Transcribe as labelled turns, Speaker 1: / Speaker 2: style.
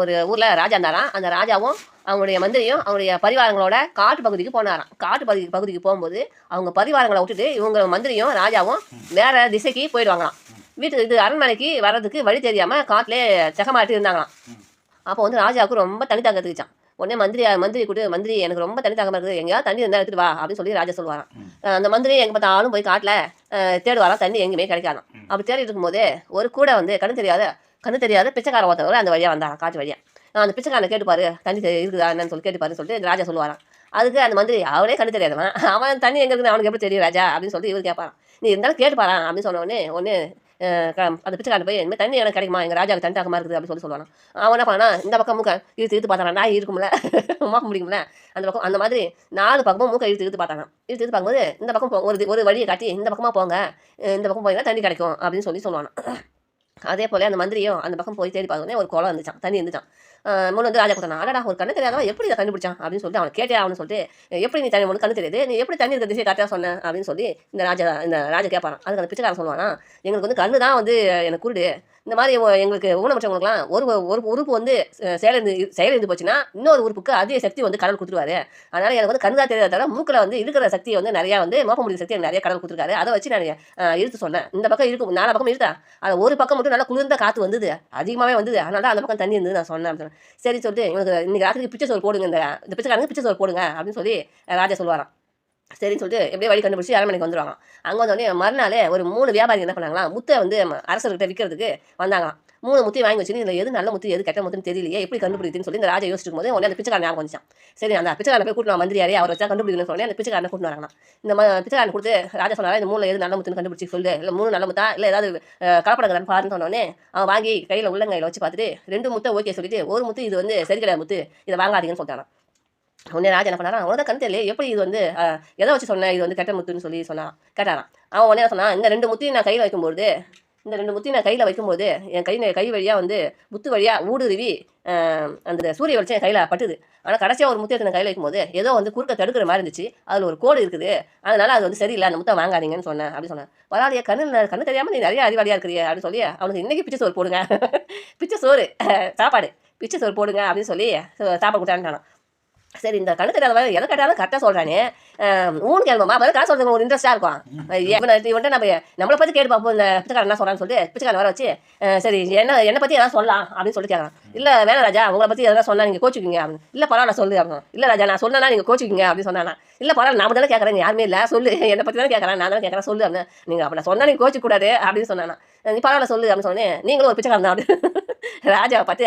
Speaker 1: ஒரு ஊரில் ராஜா இருந்தாராம். அந்த ராஜாவும் அவங்களுடைய மந்திரியும் அவங்களுடைய பரிவாரங்களோட காட்டு பகுதிக்கு போனாராம். காட்டு பகுதி பகுதிக்கு போகும்போது அவங்க பரிவாரங்களை விட்டுட்டு இவங்க மந்திரியும் ராஜாவும் வேற திசைக்கு போயிடுவாங்களாம். வீட்டுக்கு இது அரண்மனைக்கு வர்றதுக்கு வழி தெரியாமல் காட்டிலே செகமாட்டி இருந்தாங்களாம். அப்போ வந்து ராஜாவுக்கு ரொம்ப தனி தாக்கத்துக்குச்சான் உடனே மந்திரி மந்திரி கூட்டு மந்திரி எனக்கு ரொம்ப தனி தாக்கமாக இருக்குது. எங்கேயாவது தண்ணி இருந்தால் எடுத்துட்டு வா அப்படின்னு சொல்லி ராஜா சொல்லுவாராம். அந்த மந்திரி எங்கே பார்த்தாலும் போய் காட்டில் தேடுவாராம். தண்ணி எங்கேயுமே கிடைக்காதாம். அப்படி தேடிட்டு இருக்கும்போது ஒரு கூட வந்து கண்ணு தெரியாத கண்ணு தெரியாத பிச்சைக்கார ஒருத்தவர் அந்த வழியாக வந்தாராம் காட்டு வழியாக அந்த பிச்சைக்காரனை கேட்டுப்பாரு தண்ணி இருக்குதா என்னன்னு சொல்லி கேட்டுப்பாருன்னு சொல்லிட்டு ராஜா சொல்லுவாராம். அதுக்கு அந்த மந்திரி அவனே கண்ணு தெரியாதவன் அவன் தண்ணி எங்கே இருக்குது அவனுக்கு எப்படி தெரியும் ராஜா அப்படின்னு சொல்லிட்டு இவர் கேட்பாரான் நீ இருந்தாலும் கேட்டுப்பாரா அப்படின்னு சொன்னோடனே ஒன்று அந்த பிச்சைக்காரன் போய் இந்த தண்ணி எனக்கு கிடைக்குமா எங்கள் ராஜாவுக்கு தண்ணி தாக்கமாக இருக்குது அப்படின்னு சொல்லி சொல்லுவாங்க அவன் என்ன பண்ணா இந்த பக்கம் மூக்க இழுத்து இழுத்து பார்த்தானா நாய் இருக்கும்ல மோக்க முடியும்ல அந்த பக்கம் அந்த மாதிரி நாலு பக்கமும் மூக்க இழுத்து இழுத்து பார்த்தானா. இழுத்து இழுத்து பார்க்கும்போது இந்த பக்கம் போ- ஒரு ஒரு வழியை காட்டி இந்த பக்கமாக போங்க இந்த பக்கம் போனீங்கன்னா தண்ணி கிடைக்கும் அப்படின்னு சொல்லி சொல்லுவாங்க அதே போல அந்த மந்திரியும் அந்த பக்கம் போய் தேடி பார்த்தோன்னே ஒரு குளம் இருந்துச்சான் தண்ணி இருந்துச்சான் அஹ் முன்ன வந்து ராஜா கொடுத்தானா. அடடா ஒரு கண்ணு தெரியாதவன் எப்படி இதை கண்டுபிடிச்சான் அப்படின்னு சொல்லிட்டு அவன் கேட்டே அவனு சொல்லிட்டு எப்படி நீ தண்ணி ஒன்று கண்ணு தெரியுது? நீ எப்படி தண்ணி இருக்க திசையை கரெக்டாக சொன்ன? அப்படின்னு சொல்லி இந்த ராஜா இந்த ராஜா கேட்பாரான் அதுக்கு அந்த பிச்சைக்காரன் சொல்லுவானா எங்களுக்கு வந்து கண்ணு தான் வந்து எனக்கு குருடு. இந்த மாதிரி எங்களுக்கு ஊனமற்றவங்களுக்குலாம் ஒரு ஒரு உறுப்பு வந்து செயலிருந்து செயலிருந்து போச்சுன்னா இன்னொரு உறுப்புக்கு அதிக சக்தி வந்து கடவுள் கொடுத்துருவாரு. அதனால் எனக்கு வந்து கண்ணு தான் தெரியாத தவிர மூக்கில் வந்து இருக்கிற சக்தி வந்து நிறையா வந்து மோப்ப முடியாத சக்தி எனக்கு நிறைய கடவுள் கொடுத்துருக்காரு. அதை வச்சு நான் இழுத்து சொன்னேன். இந்த பக்கம் இருக்கும் நாலா பக்கம் இருக்கா அது ஒரு பக்கம் மட்டும் நல்லா குளிர்ந்த காற்று வந்தது. அதிகமாகவே வந்தது. அதனால அந்த பக்கம் தண்ணி இருந்தது நான் சொன்னேன். சரி சொல்லிட்டு இவனுக்கு இன்றைக்கி ராத்திரிக்கு பிச்சை சோறு போடுங்க இந்த இந்த பிச்சைக்காரங்க பிச்சை சோறு போடுங்க அப்படின்னு சொல்லி ராஜா சொல்லுவாராம். சரின்னு சொல்லிட்டு எப்படியே வழி கண்டுபிடிச்சி அரண்மனைக்கு வந்துடுவாங்க அங்கே வந்தோடனே மறுநாளே ஒரு மூணு வியாபாரி என்ன பண்ணாங்களாம் முத்தை வந்து அரசர்கிட்ட விற்கிறதுக்கு வந்தாங்களாம். மூணு முத்தி வாங்கி வச்சு இதில் எது நல்ல முத்து எது கெட்ட முத்துன்னு தெரியலையே எப்படி கண்டுபிடிக்குதுன்னு சொல்லி இந்த ராஜா யோசிச்சிருக்கும் போது உடனே அந்த பிச்சைக்காரன் ஞாபகம் வந்துச்சான் சரி அந்த பிச்சைக்காரனை போய் கூட்டினா மந்திரியாரே அவர் வச்சா கண்டுபிடிக்கணும்னு சொன்னேன் அந்த பிச்சைக்காரனை கூட்டு வராங்களாம். இந்த பிச்சைக்காரன் கொடுத்து ராஜா சொன்னாரா இந்த மூணு எது நல்ல முத்துன்னு கண்டுபிடிச்சி சொல்லு இல்லை மூணு நல்ல முத்தா இல்லை ஏதாவது கலப்படங்கிறான்னு பாருன்னு சொன்னோடனே அவன் வாங்கி கையில் உள்ளங்கையில் வச்சு பார்த்துட்டு ரெண்டு முத்தை ஓகே சொல்லிட்டு ஒரு முத்து இது வந்து சரி கிடையாது முத்து இதை வாங்காதீங்கன்னு சொல்லிட்டான் உடனே ராஜா என்ன பண்ணாரா உனக்கு கண் தெரியல எப்படி இது வந்து எதை வச்சு சொன்னேன் இது வந்து கெட்ட முத்துன்னு சொல்லி சொன்னான் கேட்டாரான் அவன் உடனே சொன்னான் இந்த ரெண்டு முத்தையும் நான் கையில் வைக்கும்போது இந்த ரெண்டு முத்தையும் நான் கையில் வைக்கும்போது என் கை கை வழியாக வந்து முத்து வழியாக ஊடுருவி அந்த சூரிய வெளிச்சம் என் கையில் பட்டுது. ஆனால் கடைசியாக ஒரு முத்தியத்தை நான் கையில் வைக்கும்போது ஏதோ வந்து குறுக்க தடுக்கிற மாதிரி இருந்துச்சு. அதில் ஒரு கோடு இருக்குது. அதனால அது வந்து சரியில்லை. அந்த முத்தை வாங்காதீங்கன்னு சொன்னேன் அப்படின்னு சொன்னேன். பரவாயில்லையா கண்ணு கண்ணு தெரியாமல் நீ நிறைய அறிவாளியாக இருக்கிறிய அப்படின்னு சொல்லி அவனுக்கு இன்றைக்கி பிச்சை சோறு போடுங்க. பிச்சை சோறு சாப்பாடு. பிச்சை சோறு போடுங்க அப்படின்னு சொல்லி சாப்பாடு கொடுத்தான்ட்டான் சரி இந்த கண்ணு தெரியாதவன் எதை கேட்டாலும் கரெக்டாக சொல்கிறானே ஊன் கேள்வமா பதில் காசு சொல்றது ஒரு இன்ட்ரெஸ்ட்டாக இருக்கும். இவனை இவன்ட்ட நம்ம நம்மளை பற்றி கேட்டு பார்ப்போம். இந்த பிச்சைக்காரன் என்ன சொல்கிறான்னு சொல்லிட்டு பிச்சைக்காரன் வர வச்சு சரி என்ன என்னை பற்றி எதாவது சொல்லலாம் அப்படின்னு சொல்லி கேட்கறான் இல்லை வேணாம் ராஜா உங்களை பற்றி எதாவது சொன்னா நீங்கள் கோச்சிக்கிங்க அப்படின்னு. இல்லை பரவாயில்ல சொல்லு அப்படின்னு. இல்லை ராஜா நான் சொன்னா நீங்கள் கோச்சிக்கிங்க அப்படின்னு சொன்னானா. இல்லை பரவாயில்ல நான் தானே கேட்குறேன் யாருமே இல்லை சொல்லு. என்னை பற்றி தானே கேட்குறேன் நான் தானே கேட்குறேன் சொல்லு அப்படின்னு. நீங்கள் அப்படி நான் சொன்னா நீங்கள் கோச்சிக்க கூடாது அப்படின்னு சொன்னானா. நீ பரவாயில்ல சொல்லு அப்படின்னு சொன்னேன் நீங்களும் ஒரு பிச்சைக்காரன் தான் அப்படின்னு. ராஜாவை பார்த்து